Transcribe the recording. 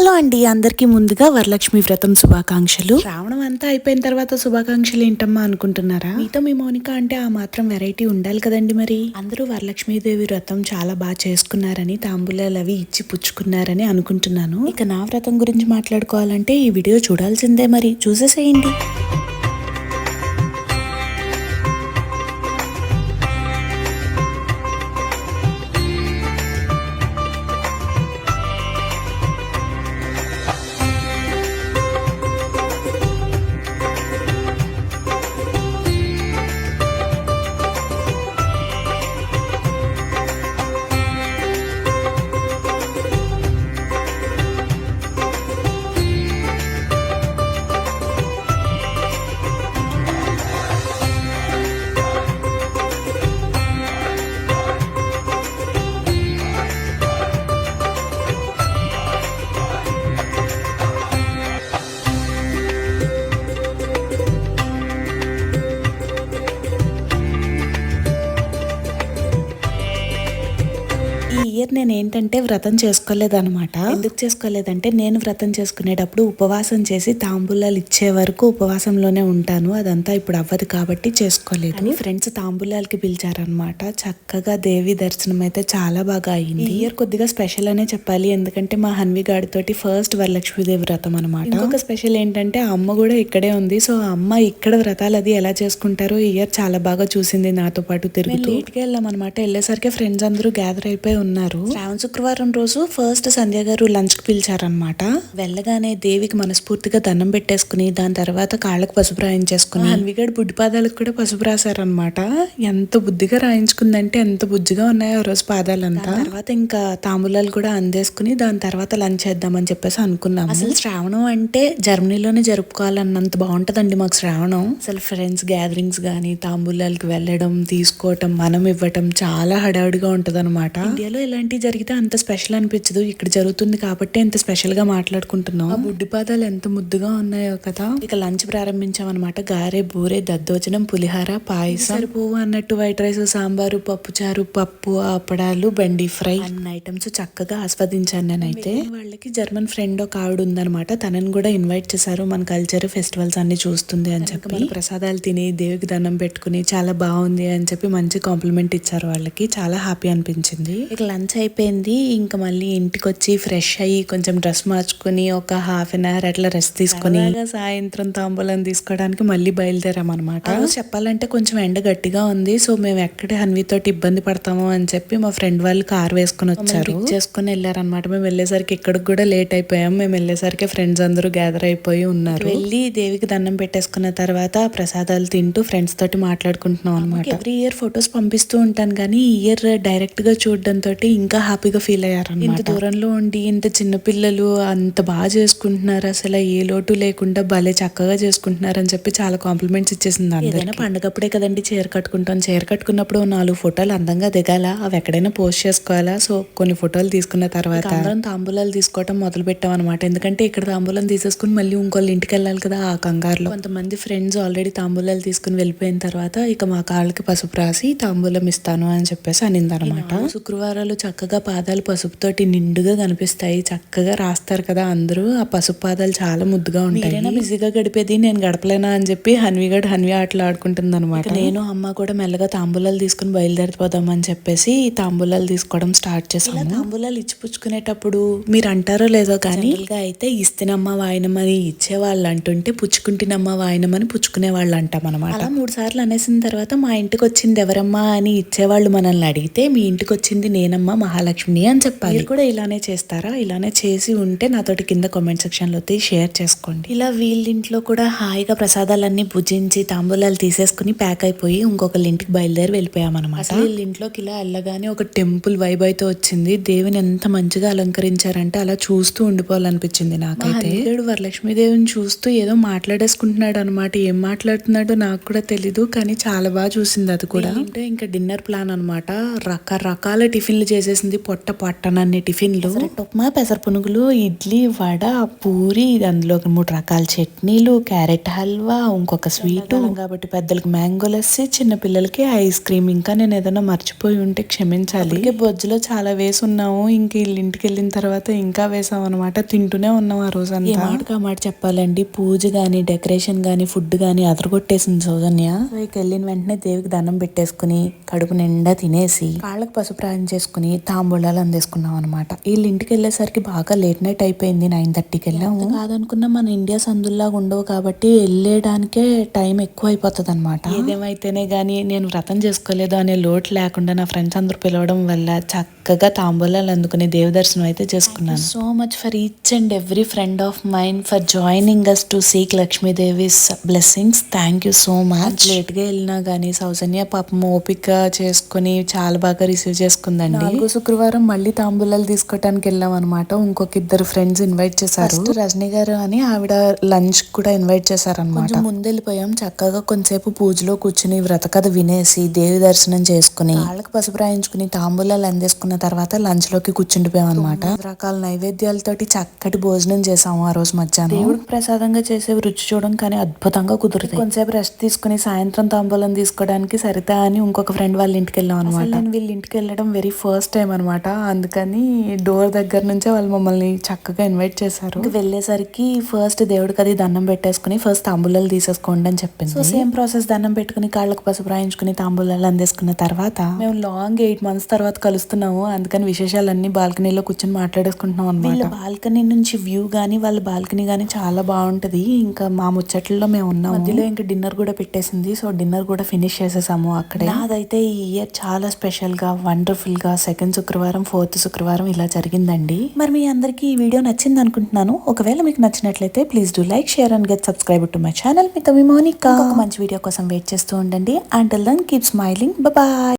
Hello అండి అందరికీ ముందుగా వరలక్ష్మి వ్రతం శుభాకాంక్షలు. శ్రావణం అంతా అయిపోయిన తర్వాత శుభాకాంక్షలు ఏంటమ్మా అనుకుంటున్నారా? మీతో మీ మౌనిక అంటే ఆ మాత్రం వెరైటీ ఉండాలి కదండి మరి. అందరూ వరలక్ష్మీదేవి వ్రతం చాలా బాగా చేసుకున్నారని తాంబూలాలు అవి ఇచ్చి పుచ్చుకున్నారని అనుకుంటున్నాను. ఇక నా వ్రతం గురించి మాట్లాడుకోవాలంటే ఈ వీడియో చూడాల్సిందే మరి. చూసేసేయండి. ఇయర్ నేను ఏంటంటే వ్రతం చేసుకోలేదన్నమాట. ఎందుకు చేసుకోలేదంటే నేను వ్రతం చేసుకునేటప్పుడు ఉపవాసం చేసి తాంబూలాలు ఇచ్చే వరకు ఉపవాసంలోనే ఉంటాను. అదంతా ఇప్పుడు అవ్వదు కాబట్టి చేసుకోలేదు. ఫ్రెండ్స్ తాంబూలాలకి పిలిచారనమాట చక్కగా దేవి దర్శనం అయితే చాలా బాగా అయింది. ఈ ఇయర్ కొద్దిగా స్పెషల్ అనే చెప్పాలి. ఎందుకంటే మా హన్వి గాడితోటి ఫస్ట్ వరలక్ష్మీదేవి వ్రతం అనమాట ఇంకొక స్పెషల్ ఏంటంటే అమ్మ కూడా ఇక్కడే ఉంది. సో అమ్మ ఇక్కడ వ్రతాలు అది ఎలా చేసుకుంటారో ఈ ఇయర్ చాలా బాగా చూసింది నాతో పాటు తిరుగుతూ. లేట్గా వెళ్ళాం అనమాట వెళ్ళేసరికి ఫ్రెండ్స్ అందరూ గ్యాదర్ అయిపోయి ఉన్నారు. శ్రావణ శుక్రవారం రోజు ఫస్ట్ సంధ్య గారు లంచ్కి పిలిచారనమాట వెళ్ళగానే దేవికి మనస్ఫూర్తిగా దండం పెట్టేసుకుని దాని తర్వాత కాళ్ళకు పసుపు రాయించేసుకుని. హన్విగడ్ బుడ్డి పాదాలకు కూడా పసుపు రాశారనమాట ఎంత బుద్ధిగా రాయించుకుందంటే ఎంత బుజ్జిగా ఉన్నాయో ఆ రోజు పాదాలంతా. తర్వాత ఇంకా తాంబూలాలు కూడా అందేసుకుని దాని తర్వాత లంచ్ చేద్దామని చెప్పేసి అనుకున్నాము. అసలు శ్రావణం అంటే జర్మనీలోనే జరుపుకోవాలన్నంత బాగుంటదండి మాకు శ్రావణం. అసలు ఫ్రెండ్స్ గ్యాదరింగ్స్ గానీ తాంబూలాలకి వెళ్ళడం తీసుకోవటం మనం ఇవ్వటం చాలా హడావుడిగా ఉంటది అనమాట ఇండియాలో ఇలాంటివి జరిగితే అంత స్పెషల్ అనిపించదు. ఇక్కడ జరుగుతుంది కాబట్టి ఎంత స్పెషల్గా మాట్లాడుకుంటున్నాం. ఆ బుడ్డి పాదాలు ఎంత ముద్దుగా ఉన్నాయో కదా. ఇక లంచ్ ప్రారంభించాం అనమాట గారె బూరె దద్దోజనం పులిహార పాయసం. పువ్వు అన్నట్టు వైట్ రైస్ సాంబారు పప్పు చారు పప్పు అప్పడాలు బండి ఫ్రై. అన్ని ఐటమ్స్ చక్కగా ఆస్వాదించాను నేనైతే. వాళ్ళకి జర్మన్ ఫ్రెండ్ ఒక ఆవిడ ఉందన్నమాట. తనని కూడా ఇన్వైట్ చేశారు. మన కల్చర్ ఫెస్టివల్స్ అన్ని చూస్తుంది అని చెప్పి. ప్రసాదాలు తిని దేవుడికి దండం పెట్టుకుని చాలా బాగుంది అని చెప్పి మంచి కాంప్లిమెంట్ ఇచ్చారు వాళ్ళకి. చాలా హ్యాపీ అనిపించింది. ఇక లంచ్ అయిపోయింది. ఇంకా మళ్ళీ ఇంటికి వచ్చి ఫ్రెష్ అయ్యి కొంచెం డ్రెస్ మార్చుకుని ఒక హాఫ్ అన్ అవర్ అట్లా రెస్ట్ తీసుకుని సాయంత్రం తాంబూలం తీసుకోవడానికి మళ్ళీ బయలుదేరాం అనమాట చెప్పాలంటే కొంచెం ఎండ గట్టిగా ఉంది. సో మేము ఎక్కడ హన్వితోటి ఇబ్బంది పడతామో అని చెప్పి మా ఫ్రెండ్ వాళ్ళు కార్ వేసుకుని వచ్చారు. చేసుకుని వెళ్ళారనమాట మేము వెళ్ళేసరికి ఇక్కడికి కూడా లేట్ అయిపోయాం. మేము వెళ్ళేసరికి ఫ్రెండ్స్ అందరూ గ్యాదర్ అయిపోయి ఉన్నారు. వెళ్ళి దేవికి దండం పెట్టేసుకున్న తర్వాత ప్రసాదాలు తింటూ ఫ్రెండ్స్ తోటి మాట్లాడుకుంటున్నాం అనమాట ఎవ్రీ ఇయర్ ఫొటోస్ పంపిస్తూ ఉంటాను. కానీ ఈ ఇయర్ డైరెక్ట్గా చూడడం తోటి ఇంకా హ్యాపీగా ఫీల్ అయ్యారు ఇంత దూరంలో ఉండి ఇంత చిన్న పిల్లలు అంత బాగా చేసుకుంటున్నారు అసలు ఏ లోటు లేకుండా భలే చక్కగా చేసుకుంటున్నారు అని చెప్పి చాలా కాంప్లిమెంట్స్ ఇచ్చేసింది ఏదైనా పండగప్పుడే కదండి చీర కట్టుకుంటాం. చీర కట్టుకున్నప్పుడు నాలుగు ఫోటోలు అందంగా దిగాల? అవి ఎక్కడైనా పోస్ట్ చేసుకోవాలా? సో కొన్ని ఫోటోలు తీసుకున్న తర్వాత అందరం తాంబూలాలు తీసుకోవటం మొదలు పెట్టాం అనమాట ఎందుకంటే ఇక్కడ తాంబూలం తీసేసుకుని మళ్ళీ ఇంకోళ్ళు ఇంటికి వెళ్ళాలి కదా ఆ కంగారులో. కొంతమంది ఫ్రెండ్స్ ఆల్రెడీ తాంబూలాలు తీసుకుని వెళ్ళిపోయిన తర్వాత ఇక మా కాళ్ళకి పసుపు రాసి తాంబూలం ఇస్తాను అని చెప్పేసి అనిందనమాట శుక్రవారాలు చక్కగా పాదాలు పసుపుతోటి నిండుగా కనిపిస్తాయి. చక్కగా రాస్తారు కదా అందరూ. ఆ పసుపు పాదాలు చాలా ముద్దుగా ఉంటాయి. బిజీగా గడిపేది? నేను గడపలేనా అని చెప్పి హన్విగడ్ హన్వి ఆటలు ఆడుకుంటుంది అనమాట నేను అమ్మ కూడా మెల్లగా తాంబూలాలు తీసుకుని బయలుదేరిపోదాం అని చెప్పేసి ఈ తాంబూలాలు తీసుకోవడం స్టార్ట్ చేసాము. తాంబూలాలు ఇచ్చిపుచ్చుకునేటప్పుడు మీరు అంటారో లేదో కానీ అయితే ఇస్తేనమ్మ వాయినమని ఇచ్చేవాళ్ళు అంటుంటే పుచ్చుకుంటేనమ్మ వాయినమని పుచ్చుకునే వాళ్ళు అంటాం అనమాట అలా మూడు సార్లు అనేసిన తర్వాత మా ఇంటికి వచ్చింది ఎవరమ్మా అని ఇచ్చేవాళ్ళు మనల్ని అడిగితే మీ ఇంటికి వచ్చింది నేనమ్మా మహాలక్ష్మి అని చెప్పాలి. మీరు కూడా ఇలానే చేస్తారా? ఇలానే చేసి ఉంటే నాతోటి కింద కామెంట్ సెక్షన్లో షేర్ చేసుకోండి. ఇలా వీళ్ళింట్లో కూడా హాయిగా ప్రసాదాలన్నీ భుజించి తాంబూలాలు తీసేసుకుని ప్యాక్ అయిపోయి ఇంకొకళ్ళ ఇంటికి బయలుదేరి వెళ్ళిపోయామన్నమాట. అసలు వీళ్ళ ఇంట్లోకి ఇలా వెళ్ళగానే ఒక టెంపుల్ వైబ్ అయితే వచ్చింది. దేవుని ఎంత మంచిగా అలంకరించారంటే అలా చూస్తూ ఉండిపోవాలనిపించింది నాకైతే. దేవుడు వరలక్ష్మీదేవిని చూస్తూ ఏదో మాట్లాడేసుకుంటున్నాడు అనమాట ఏం మాట్లాడుతున్నాడో నాకు కూడా తెలీదు కానీ చాలా బాగా చూసింది అది కూడా. ఏంటో ఇంకా డిన్నర్ ప్లాన్ అనమాట రకరకాల టిఫిన్లు చేసేసింది వచ్చేసింది పొట్ట పొట్టనన్ని టిఫిన్లు. ఉప్మా పెసర పునుగులు ఇడ్లీ వడ పూరి అందులో మూడు రకాల చట్నీలు క్యారెట్ హల్వా ఇంకొక స్వీట్. కాబట్టి పెద్దలకు మ్యాంగో లస్సీ చిన్న పిల్లలకి ఐస్ క్రీమ్. ఇంకా నేను ఏదైనా మర్చిపోయి ఉంటే క్షమించాలి. ఇక బొజ్జులో చాలా వేసి ఉన్నాము ఇంక వీళ్ళ ఇంటికి వెళ్ళిన తర్వాత ఇంకా వేసాం అనమాట తింటూనే ఉన్నాం ఆ రోజు అంతా మాట చెప్పాలండి? పూజ గాని డెకరేషన్ గాని ఫుడ్ గాని అదరగొట్టేసింది సౌజన్య. ఇక వెళ్ళిన వెంటనే దేవికి దండం పెట్టేసుకుని కడుపు నిండా తినేసి కాళ్ళకు పసుపు రాయం చేసుకుని తాంబూలాలు అందేసుకున్నాం అనమాట వీళ్ళ ఇంటికి వెళ్ళేసరికి బాగా లేట్ నైట్ అయిపోయింది నైన్ థర్టీకి వెళ్ళాము. కాదనుకున్నా మన ఇండియా సందుల్లాగా ఉండవు కాబట్టి వెళ్ళేడానికే టైం ఎక్కువ అయిపోతుంది అనమాట ఏదేమైతేనే గానీ నేను వ్రతం చేసుకోలేదు అనే లోటు లేకుండా నా ఫ్రెండ్స్ అందరూ పిలవడం వల్ల చక్కగా తాంబూలాలు అందుకుని దేవ దర్శనం అయితే చేసుకున్నాను. So much for each and every friend of mine for joining us to seek Lakshmidevi's blessings thank you so much లేట్గా వెళ్ళినా గానీ సౌజన్య పాపం ఓపిక చేసుకుని చాలా బాగా రిసీవ్ చేసుకుందండి. శుక్రవారం మళ్ళీ తాంబూలాలు తీసుకోవటానికి వెళ్ళాం అనమాట ఇంకొక ఇద్దరు ఫ్రెండ్స్ ఇన్వైట్ చేశారు. రజనీ గారు అని ఆవిడ లంచ్ కూడా ఇన్వైట్ చేశారనమాట ముందు వెళ్ళిపోయాం. చక్కగా కొంతసేపు పూజలో కూర్చుని వ్రత కథ వినేసి దేవి దర్శనం చేసుకుని వాళ్ళకి పసుపు రాయించుకుని తాంబూలాలు అందేసుకున్న తర్వాత లంచ్లోకి కూర్చుండిపోయాం అనమాట రకాల నైవేద్యాలతోటి చక్కటి భోజనం చేసాము ఆ రోజు మధ్యాహ్నం. దేవుడికి ప్రసాదంగా చేసే రుచి చూడడం కానీ అద్భుతంగా కుదురుతుంది కొంతసేపు రెస్ట్ తీసుకుని సాయంత్రం తాంబూలం తీసుకోవడానికి సరితా అని ఇంకొక ఫ్రెండ్ వాళ్ళ ఇంటికి వెళ్ళాం అనమాట వీళ్ళ ఇంటికి వెళ్ళడం వెరీ ఫస్ట్ టైం అనమాట అందుకని డోర్ దగ్గర నుంచే వాళ్ళు మమ్మల్ని చక్కగా ఇన్వైట్ చేశారు. వెళ్ళేసరికి ఫస్ట్ దేవుడికి అది దండం పెట్టేసుకుని ఫస్ట్ తాంబూలాలు తీసేసుకోండి అని చెప్పింది. సో సేమ్ ప్రాసెస్ దండం పెట్టుకుని కాళ్ళకు పసుపు రాయించుకుని తాంబూలాలు అందేసుకున్న తర్వాత మేము లాంగ్ ఎయిట్ మంత్స్ తర్వాత కలుస్తున్నాము. అందుకని విశేషాలన్నీ బాల్కనీలో కూర్చొని మాట్లాడేసుకుంటున్నాం అనమాట బాల్కనీ నుంచి వ్యూ గానీ వాళ్ళ బాల్కనీ గానీ చాలా బాగుంటది. ఇంకా మా ముచ్చట్లలో మేము ఉన్నాం మధ్యలో ఇంకా డిన్నర్ కూడా పెట్టేసింది. సో డిన్నర్ కూడా ఫినిష్ చేసేసాము అక్కడే. నాదైతే ఈ ఇయర్ చాలా స్పెషల్గా వండర్ఫుల్గా సెకండ్ శుక్రవారం ఫోర్త్ శుక్రవారం ఇలా జరిగిందండి. మరి మీ అందరికీ ఈ వీడియో నచ్చింది అనుకుంటున్నాను ఒకవేళ మీకు నచ్చినట్లయితే please do like share and get subscribe to my channel మీకు మీ మోనికా. ఒక మంచి వీడియో కోసం వెయిట్ చేస్తూ ఉండండి. And then keep smiling bye